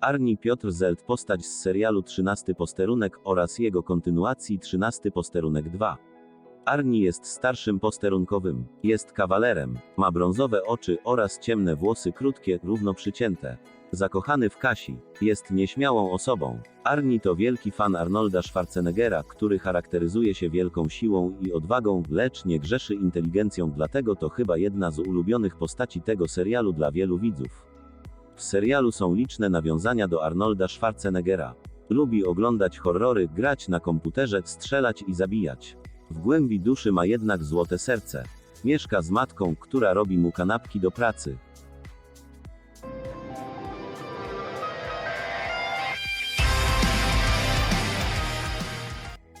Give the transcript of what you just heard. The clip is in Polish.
Arni Piotr Zelt postać z serialu 13 posterunek oraz jego kontynuacji 13 posterunek 2. Arni jest starszym posterunkowym, jest kawalerem, ma brązowe oczy oraz ciemne włosy krótkie, równo przycięte. Zakochany w Kasi, jest nieśmiałą osobą. Arni to wielki fan Arnolda Schwarzeneggera, który charakteryzuje się wielką siłą i odwagą, lecz nie grzeszy inteligencją, dlatego to chyba jedna z ulubionych postaci tego serialu dla wielu widzów. W serialu są liczne nawiązania do Arnolda Schwarzeneggera. Lubi oglądać horrory, grać na komputerze, strzelać i zabijać. W głębi duszy ma jednak złote serce. Mieszka z matką, która robi mu kanapki do pracy.